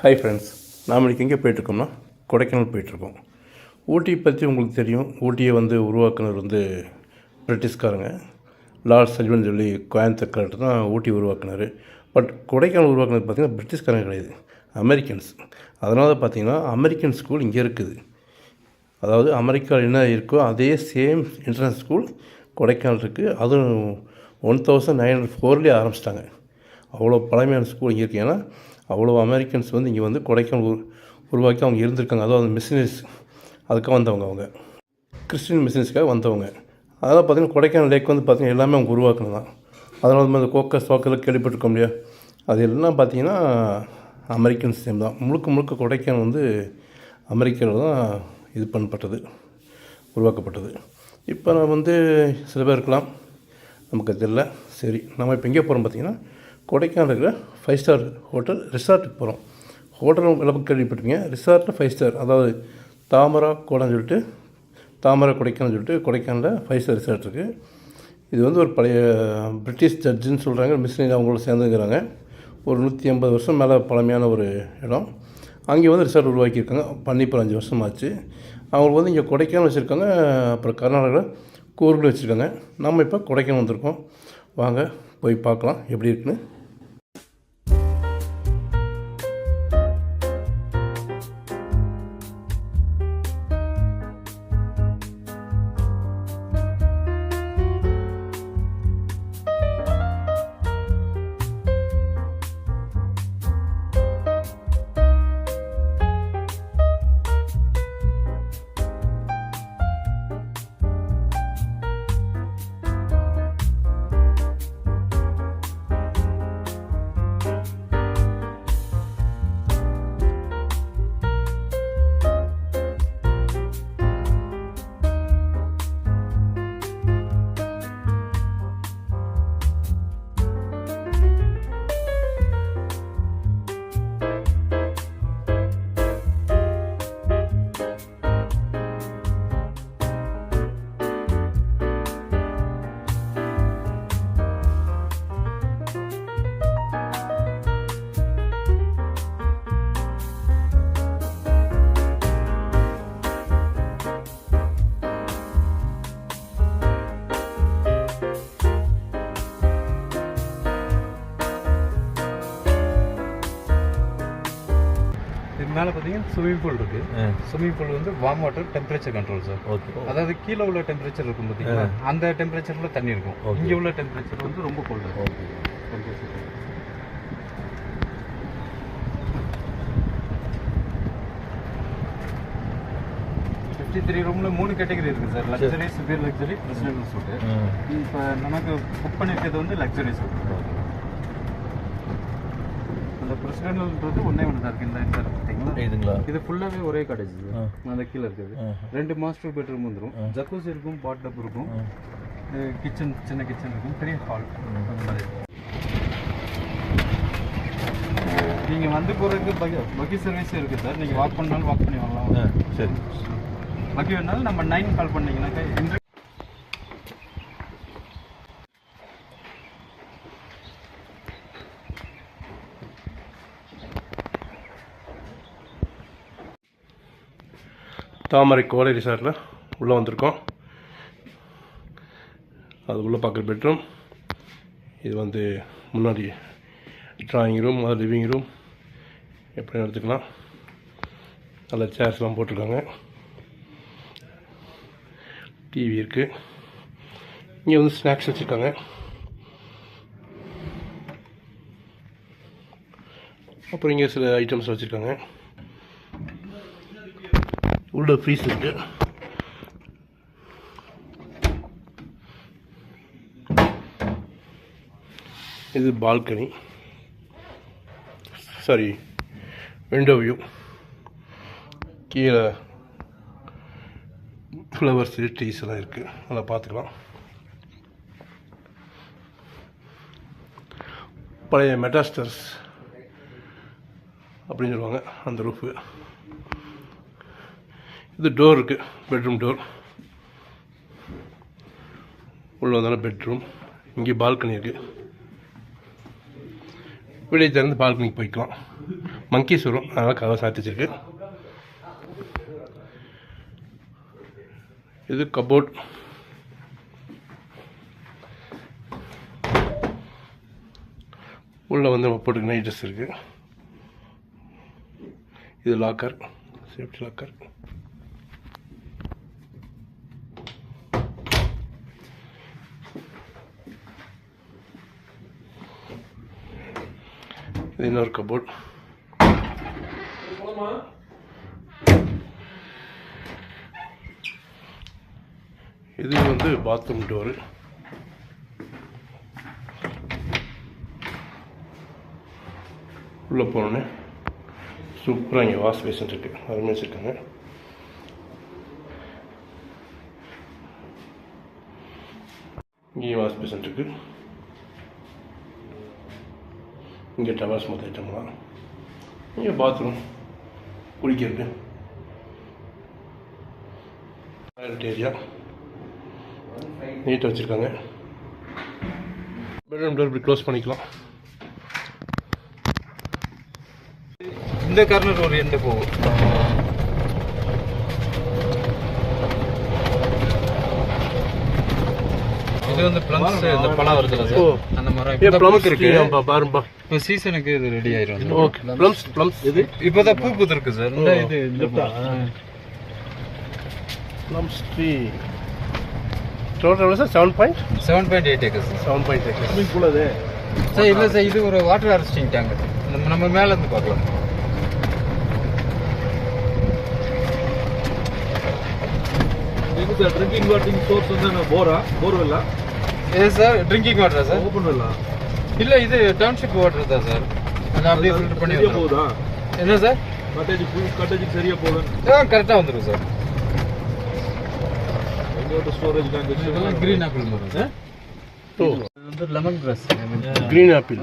Hi friends நாம் இன்றைக்கி எங்கே போயிட்டுருக்கோம்னா கொடைக்கானல் போயிட்டுருக்கோம். ஊட்டி பற்றி உங்களுக்கு தெரியும். ஊட்டியை வந்து உருவாக்குனவர் வந்து பிரிட்டிஷ்காரங்க. லார்ட் செல்வன் சொல்லி கோயம்புத்தூர் தான் ஊட்டி உருவாக்குனார். பட் கொடைக்கானல் உருவாக்குனது பார்த்திங்கன்னா பிரிட்டிஷ்காரங்க கிடையாது. அமெரிக்கன்ஸ் அதனால் பார்த்திங்கன்னா அமெரிக்கன் ஸ்கூல் இங்கே இருக்குது. அதாவது அமெரிக்காவில் என்ன இருக்கோ அதே சேம் இன்டர்நேஷ்னல் ஸ்கூல் கொடைக்கானல் இருக்குது அதுவும் ஒன் தௌசண்ட் நைன் ஹண்ட்ரட் ஃபோர்லேயே ஆரம்பிச்சிட்டாங்க. அவ்வளோ பழமையான ஸ்கூல் இங்கே இருக்குது ஏன்னா அவ்வளோ அமெரிக்கன்ஸ் வந்து இங்கே வந்து கொடைக்கானல் உரு உருவாக்கி அவங்க இருந்திருக்காங்க. அதுவும் மிஷினரிஸ் அதுக்காக வந்தவங்க அவங்க. கிறிஸ்டின் மிஷினரிஸ்க்காக வந்தவங்க. அதெல்லாம் பார்த்திங்கன்னா கொடைக்கானல் லேக் வந்து பார்த்திங்கன்னா எல்லாமே அவங்க உருவாக்கணும் தான். அதனால வந்து அந்த கோக்கஸ் சோக்கெல்லாம் கேள்விப்பட்டிருக்க முடியாது அது எல்லாம் பார்த்திங்கன்னா அமெரிக்கன்ஸ் சேம் தான். முழுக்க முழுக்க கொடைக்கானல் வந்து அமெரிக்காவில் தான் இது பண்ணப்பட்டது உருவாக்கப்பட்டது. இப்போ நான் வந்து சில பேர் இருக்கலாம். நமக்கு அது தெரியல. சரி நம்ம இப்போ எங்கே போகிறோம் பார்த்திங்கன்னா கொடைக்கானல் இருக்கிற ஃபைவ் ஸ்டார் ஹோட்டல் ரிசார்ட்டுக்கு போகிறோம். ஹோட்டல் எல்லாம் கேள்விப்பட்டிருக்கீங்க. ரிசார்ட்டில் ஃபைவ் ஸ்டார் அதாவது தாமரா கோடன்னு சொல்லிட்டு தாமரை கொடைக்கானல் சொல்லிட்டு கொடைக்கானலில் ஃபைவ் ஸ்டார் ரிசார்ட் இருக்குது இது வந்து ஒரு பழைய பிரிட்டிஷ் ஜட்ஜுன்னு சொல்கிறாங்க மிஷினரி அவங்களோட சேர்ந்துக்கிறாங்க. ஒரு நூற்றி ஐம்பது வருஷம் மேலே பழமையான ஒரு இடம். அங்கே வந்து ரிசார்ட் உருவாக்கியிருக்காங்க. பண்ணி இப்போ அஞ்சு வருஷம் ஆச்சு அவங்களுக்கு வந்து இங்கே கொடைக்கானல் வச்சுருக்காங்க அப்புறம் கர்நாடகாவில் கூர்கில் வச்சுருக்காங்க. நம்ம இப்போ கொடைக்கானல் வந்திருக்கோம். வாங்க போய் பார்க்கலாம் எப்படி இருக்குன்னு. மேலே பார்த்தீங்கன்னா ஸ்விம்மிங் பூல் இருக்கு. ஸ்விம்மிங் பூல் வந்து warm water temperature control sir okay அதாவது கீழே உள்ள டெம்பரேச்சர் இருக்கும் பார்த்தீங்களா அந்த டெம்பரேச்சர்ல தண்ணி இருக்கும். இங்கே உள்ள டெம்பரேச்சர் வந்து ரொம்ப கோல்டு ஓகே ஃபிஃப்டி த்ரீ ரூமில் மூணு கேட்டகரி இருக்குது sir luxury superior luxury president suite இப்போ நமக்கு புக் பண்ணியிருக்கிறது வந்து லக்ஸரி சூட் பிரசிடென்ட்ன்றது ஒன்றே ஒன்று தான் இருக்குது இந்த இந்த பார்த்தீங்களா? இதுங்களா இது ஃபுல்லாகவே ஒரே ஆ. அந்த கீழே இருக்குது. ரெண்டு மாஸ்டர் பெட்ரூம் வந்துடும் ஜக்கூஸ் இருக்கும் பாட் டப் இருக்கும் கிச்சன் சின்ன கிச்சன் இருக்கும். பெரிய ஹால் அந்த மாதிரி. நீங்கள் வந்து போகிறதுக்கு பகி பகி சர்வீஸ் இருக்குது சார். நீங்கள் வாக் பண்ணாலும் வாக் பண்ணி வரலாம். சரி. பகி வேணாலும் நம்ம நைன் கால் பண்ணீங்கன்னாக்கா தாமரை கோடை ரிசார்ட்டில் உள்ளே வந்திருக்கோம். அது உள்ளே பார்க்குற பெட்ரூம். இது வந்து முன்னாடி ட்ராயிங் ரூம் அது லிவிங் ரூம் எப்படி எடுத்துக்கலாம் நல்ல சேர்ஸ்லாம் போட்டிருக்காங்க. டிவி இருக்குது இங்கே வந்து ஸ்நாக்ஸ் வச்சுருக்காங்க. அப்புறம் இங்கே சில ஐட்டம்ஸ் வச்சுருக்காங்க. உள்ள ஃப்ரீஸ் இருக்குது இது பால்கனி சாரி விண்டோ வியூ கீழே ஃப்ளவர்ஸ் ட்ரீஸ் எல்லாம் இருக்குது அதை பார்த்துக்கலாம். பழைய மெட்டாஸ்டர்ஸ் அப்படின்னு சொல்லுவாங்க அந்த ரூஃபு இது டோர் இருக்குது பெட்ரூம் டோர் உள்ளே வந்தாலும் பெட்ரூம் இங்கே பால்கனி இருக்குது வெளியே திறந்து பால்கனிக்கு போய்க்கலாம். மங்கீஸ் வரும் அதனால் கதவை சாத்தி இது கபோர்ட் உள்ளே வந்து நம்ம நைட் ட்ரெஸ் இருக்குது இது லாக்கர் சேஃப்டி லாக்கர் இது இன்னொரு கபோர்ட் இது வந்து பாத்ரூம் டோரு உள்ளே போனோன்னே சூப்பராக இங்கே வாஷ் பேஷன் இருக்குது அருமையாக வச்சுருக்காங்க. இங்கேயும் வாஷ் பேஷன் இருக்குது இங்கே டவர்ஸ் மொத்த ஐட்டம்லாம் இங்கே பாத்ரூம் குளிக்கிறது. டாய்லெட் ஏரியா நீட்டாக வச்சுருக்காங்க. பெட்ரூம் டோர் இப்படி க்ளோஸ் பண்ணிக்கலாம். இந்த கார்னர் ஒரு எந்த போகும்? இது வந்து பிளம்ஸ் இந்த பழம். சார்? அந்த மரம். பூக்கு இருக்கு. பாருப்பா இப்போ சீசனுக்கு இது ரெடி ஆயிரும் ஓகே ப்ளம்ஸ் ப்ளம்ஸ் இது? இப்போதான் பூ பூத்துருக்கு சார். இந்த இது ப்ளம்ஸ் ட்ரீ டோட்டல் எவ்வளோ sir? Seven point seven point eight acres seven point acres swimming pool sir இல்லை சார் இது ஒரு வாட்டர் ஹார்வெஸ்டிங் டேங்க் நம்ம நம்ம மேலேருந்து பார்க்கலாம். ட்ரிங்கிங் வாட்டரிங் சோர்ஸ் வந்து போரா போர்வெல்லா? ஏ சார் ட்ரிங்கிங் வாட்டரா சார்? ஓப்பன் வெல்லா இல்ல இது டவுன்ஷிப் வாட்டர் தான் சார் நான் அப்படியே ஃபில்டர் பண்ணி போகுதா? என்ன சார் கட்டேஜ் ஃபுல் கட்டேஜுக்கு சரியா போகுது? ஆ கரெக்டாக வந்துரும் சார் எங்களோட ஸ்டோரேஜ் டேங்க் இதெல்லாம் கிரீன் ஆப்பிள் மரம் சார் வந்து லெமன் கிராஸ் கிரீன் ஆப்பிள்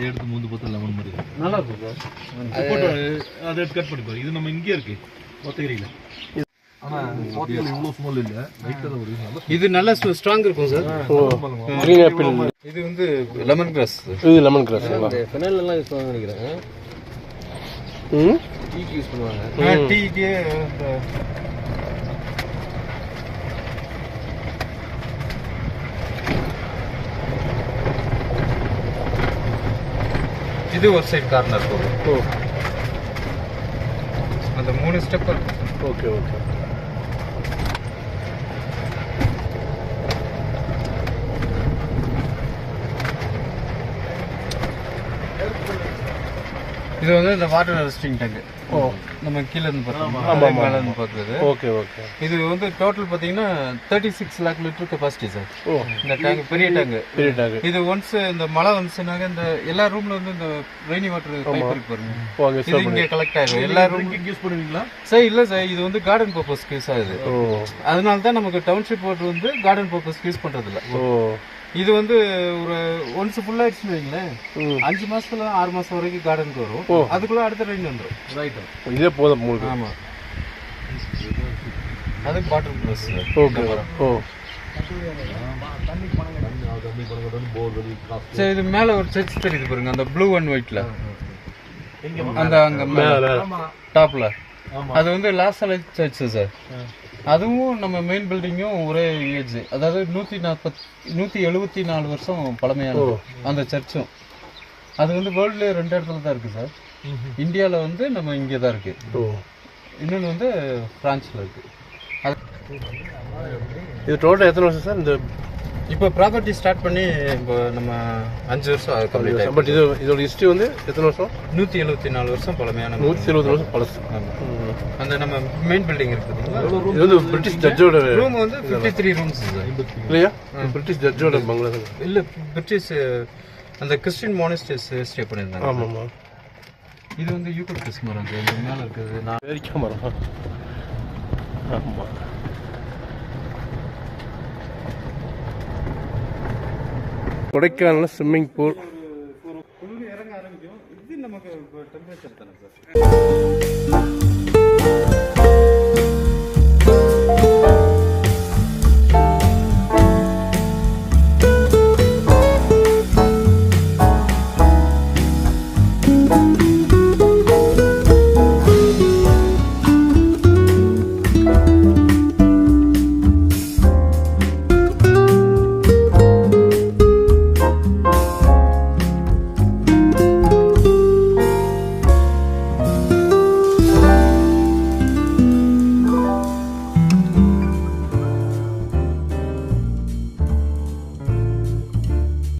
எடுத்து முந்து பார்த்தா லெமன் மாதிரி. நல்லா இருக்கும் சார் அதை கட் பண்ணி பாரு இது நம்ம இங்கே இருக்கு. ஒத்தகிரியில். இது நல்லா ஸ்ட்ராங் இருக்கும் சார். ஓ க்ரீன் ஆப்பிள் இது வந்து லெமன் கிராஸ் இது லெமன் கிராஸ் ஃபெனல் எல்லாம் யூஸ் பண்ணுவாங்க நினைக்கிறேன். ம்? டீக்கு யூஸ் பண்ணுவாங்க. டீக்கு இது ஒரு சைடு கார்னர் போகும் ஓ. அந்த மூணு ஸ்டெப் ஓகே ஓகே. இது வந்து இந்த வாட்டர் ஹார்வெஸ்டிங் டேங்க் ஓ. நம்ம கீழ இருந்து ஆமா. மேல இருந்து பார்க்குறது ஓகே ஓகே. இது வந்து டோட்டல் பார்த்தீங்கன்னா thirty six lakh litre capacity sir ஓ. இந்த டேங்க் பெரிய டேங்க் பெரிய டேங்க் இது ஒன்ஸ் இந்த மழை வந்துச்சுனாக்க இந்த எல்லா ரூம்ல வந்து இந்த ரெய்னி வாட்டர் பைப் இருக்கு பாருங்க. இது இங்க கலெக்ட் ஆயிடும் எல்லா ரூம் யூஸ் பண்ணுவீங்களா? சார் இல்ல சார் இது வந்து கார்டன் பர்பஸ்க்கு யூஸ் ஆகுது அதனால தான் நமக்கு டவுன்ஷிப் வாட்டர் வந்து கார்டன் பர்பஸ்க்கு யூஸ் பண்றது இல்ல ஓ. இது வந்து ஒரு ஒன்ஸ் ஃபுல் ஆயிடுச்சுன்னு வைங்களேன். அஞ்சு மாசத்துல ஆறு மாசம் வரைக்கும் கார்டனுக்கு வரும். அதுக்குள்ள அடுத்த ரெண்டு வந்துடும் ரைட்டு இதே போதும் மூணு ஆமா. அது பாட்டில் ப்ளஸ் ஓகே ஓ. சரி இது மேல ஒரு சர்ச் தெரியுது பாருங்க. அந்த ப்ளூ அண்ட் ஒயிட்ல அந்த அங்க மேல. டாப்ல அது வந்து லாஸ்ட் சர்ச் சார் அதுவும் நம்ம மெயின் பில்டிங்கும் ஒரே ஏஜ் அதாவது நூத்தி நாற்பத் நூத்தி எழுபத்தி நாலு வருஷம் பழமையான அந்த சர்ச்சும் அது வந்து வேர்ல்ட்ல ரெண்டு இடத்துல தான் இருக்கு சார் இந்தியால வந்து நம்ம இங்கே தான் இருக்கு. ஓ. இன்னொன்று வந்து பிரான்ச்ல இருக்கு. அது இது டோட்டல் எத்தனை வருஷம் சார் இந்த இப்போ ப்ராப்பர்ட்டி ஸ்டார்ட் பண்ணி இப்போ நம்ம அஞ்சு வருஷம் கம்ப்ளீட் ஆயிடும் பட் இது இதோட ஹிஸ்ட்ரி வந்து எத்தனை வருஷம்? நூற்றி எழுபத்தி நாலு வருஷம் பழமையான நூற்றி இருபது வருஷம் பழசு. அந்த நம்ம மெயின் பில்டிங் இருக்குதுங்களா இது வந்து பிரிட்டிஷ் ஜட்ஜோட ரூம் வந்து ஃபிஃப்டி த்ரீ ரூம்ஸ் இல்லையா பிரிட்டிஷ் ஜட்ஜோட பங்களா இல்லை பிரிட்டிஷ் அந்த கிறிஸ்டின் மானிஸ்டர்ஸ் ஸ்டே பண்ணியிருந்தாங்க. ஆமாம் ஆமாம் இது வந்து யூக்கலிப்டஸ் மரம் சார் இது மேலே இருக்குது நான் மரம். ஆமாம் கொடைக்கானல் ஸ்விம்மிங் பூல்